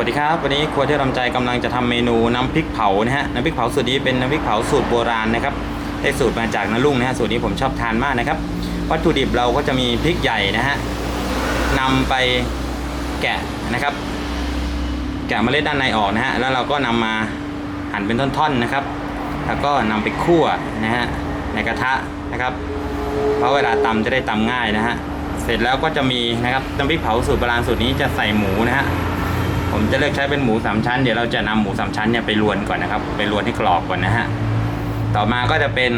วัสดีครับ วันนี้ครัวเที่รำใจกำลังจะทำเมนูน้ำพริกเผานะฮะน้ำพริกเผาสูตรนี้เป็นน้ำพริกเผาสูตรโบราณนะครับได้สูตรมาจากน้าลุงนะฮะสูตรนี้ผมชอบทานมากนะครับวัตถุดิบเราก็จะมีพริกใหญ่นะฮะนำไปแกะนะครับ แกะเมล็ดด้านในออกนะฮะแล้วเราก็นำมาหั่นเป็นท่อนๆนะครับ แล้วก็นำไปคั่วนะฮะในกระทะนะครับ เพราะเวลาตำจะได้ตำง่ายนะฮะเสร็จแล้วก็จะมีนะครับน้ำพริกเผาสูตรโบราณสูตรนี้จะใส่หมูนะฮะ ผมจะเลือกใช้เป็นหมูสามชั้น เดี๋ยวเราจะนำหมูสามชั้นเนี่ยไปลวนก่อนนะครับ ไปลวนให้กรอบก่อนนะฮะ ต่อมาก็จะเป็น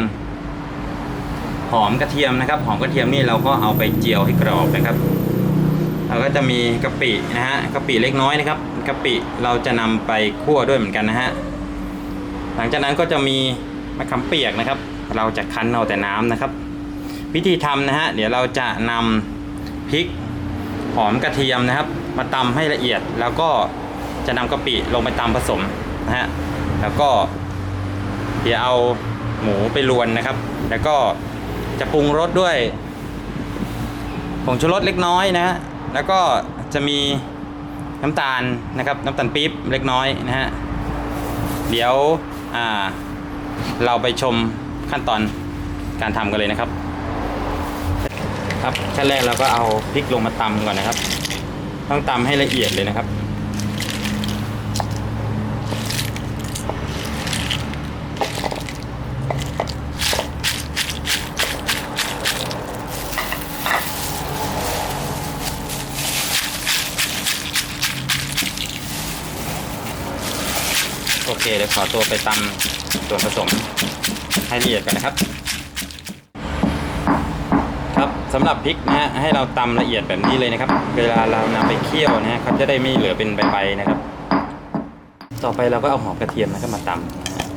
หอมกระเทียมนะครับ หอมกระเทียมนี่เราก็เอาไปเจียวให้กรอบนะครับแล้วก็จะมีกะปินะฮะกะปิเล็กน้อยนะครับกะปิเราจะนำไปคั่วด้วยเหมือนกันนะฮะหลังจากนั้นก็จะมีมะขามเปียกนะครับ เราจะคั้นเอาแต่น้ำนะครับ วิธีทำนะฮะเดี๋ยวเราจะนำพริก หอมกระเทียมนะครับ มาตำให้ละเอียด แล้วก็จะนำกะปิลงไปตำผสมนะฮะแล้วก็เดี๋ยวเอาหมูไปลวนนะครับ แล้วก็จะปรุงรสด้วยผงชูรสเล็กน้อยนะฮะแล้วก็จะมีน้ำตาลนะครับน้ำตาลปี๊บเล็กน้อยนะฮะเดี๋ยวเราไปชมขั้นตอนการทำกันเลยนะครับ ครับขั้นแรกเราก็เอาพริกลงมาตำก่อนนะครับ ต้องตำให้ละเอียดเลยนะครับโอเคเดี๋ยวขอตัวไปตำส่วนผสมให้ละเอียดกันนะครับครับ สำหรับพริกนะฮะให้เราตำละเอียดแบบนี้เลยนะครับ เวลาเรานำไปเคี่ยวนะฮะเขาจะได้ไม่เหลือเป็นใบๆนะครับ ต่อไปเราก็เอาหอมกระเทียมนะครับมาตำนะฮะ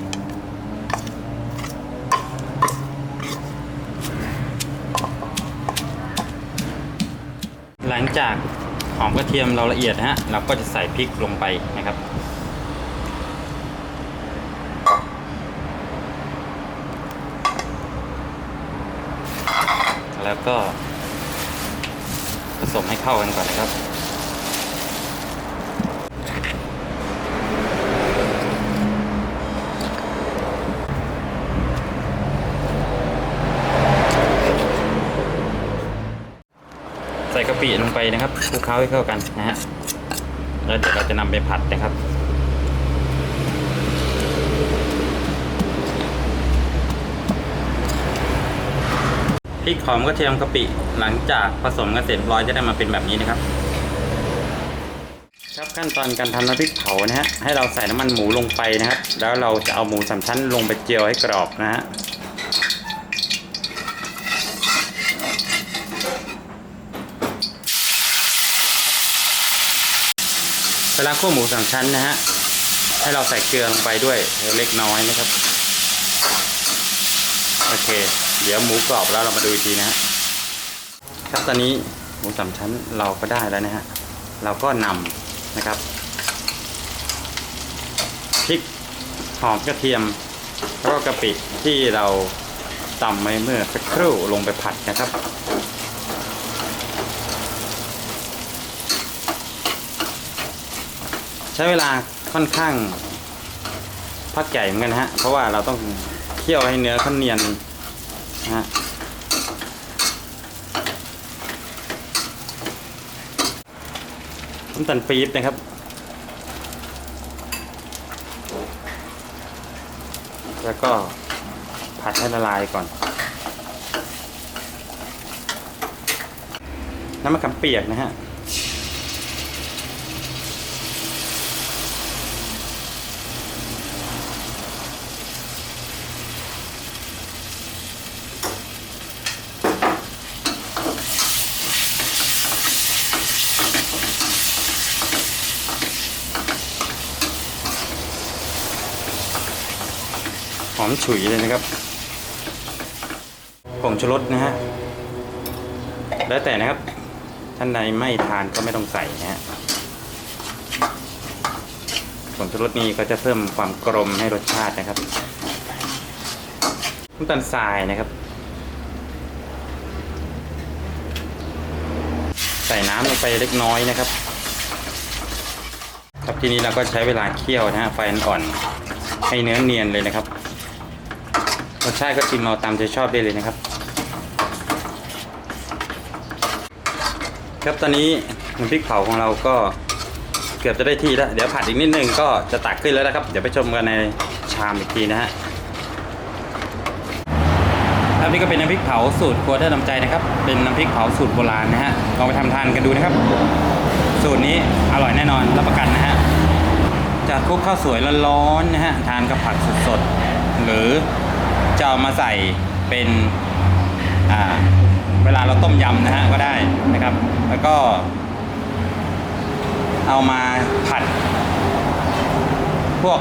หลังจากหอมกระเทียมเราละเอียดนะฮะเราก็จะใส่พริกลงไปนะครับ แล้วก็ ผสมให้เข้ากันก่อนนะครับ ใส่กะปิลงไปนะครับคลุกเคล้าให้เข้ากันนะฮะแล้วเดี๋ยวเราจะนำไปผัดนะครับ พริกหอมกระเทียมกะปิหลังจากผสมกันเสร็จร้อยจะได้มาเป็นแบบนี้นะครับ ครับขั้นตอนการทำน้ำพริกเผานะฮะให้เราใส่น้ำมันหมูลงไปนะครับ แล้วเราจะเอาหมูสามชั้นลงไปเจียวให้กรอบนะฮะเวลาคั่วหมูสามชั้นนะฮะให้เราใส่เกลือลงไปด้วยเล็กน้อยนะครับ โอเค เดี๋ยวหมูกรอบแล้วเรามาดูอีกทีนะฮะครับตอนนี้หมูสามชั้นเราก็ได้แล้วนะฮะเราก็นำนะครับพริกหอมกระเทียม แล้วก็กะปิที่เราตำไว้เมื่อสักครู่ลงไปผัดนะครับใช้เวลาค่อนข้างพักใหญ่เหมือนกันฮะ เพราะว่าเราต้องเคี่ยวให้เนื้อเขาเนียน ฮะน้ำตาลปี๊บนะครับแล้วก็ผัดให้ละลายก่อน น้ำมะขามเปียกนะฮะ อมฉุยเลยนะครับผงชูรสนะฮะแล้วแต่นะครับท่านใดไม่ทานก็ไม่ต้องใส่นะฮะผงชูรสนี้ก็จะเพิ่มความกลมให้รสชาตินะครับน้ำตาลทรายนะครับ ใส่น้ำลงไปเล็กน้อยนะครับ ครับทีนี้เราก็ใช้เวลาเคี่ยวนะฮะไฟอ่อนให้เนื้อเนียนเลยนะครับ รสชาติก็ชิมเอาตามใจชอบได้เลยนะครับ ครับตอนนี้น้ำพริกเผาของเราก็เกือบจะได้ที่แล้ว เดี๋ยวผัดอีกนิดนึงก็จะตักขึ้นแล้วนะครับ เดี๋ยวไปชมกันในชามอีกทีนะฮะครับนี่ก็เป็นน้ำพริกเผาสูตรครัวได้ลำใจนะครับ เป็นน้ำพริกเผาสูตรโบราณนะฮะลองไปทำทานกันดูนะครับ สูตรนี้อร่อยแน่นอนรับประกันนะฮะจะคลุกข้าวสวยร้อนๆนะฮะทานกับผักสดๆหรือ จะเอามาใส่เป็นเวลาเราต้มยำนะฮะก็ได้นะครับ แล้วก็ เอามาผัด พวก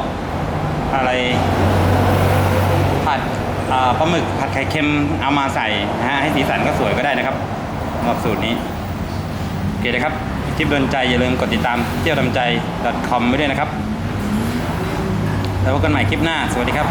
อะไรผัดปลาหมึกผัดไข่เค็มเอามาใส่นะฮะให้สีสันก็สวยก็ได้นะครับสำหรับสูตรนี้โอเคนะครับคลิปโดนใจอย่าลืมกดติดตามเที่ยวดำใจ .com ไว้ด้วยนะครับ แล้วพบกันใหม่คลิปหน้า สวัสดีครับ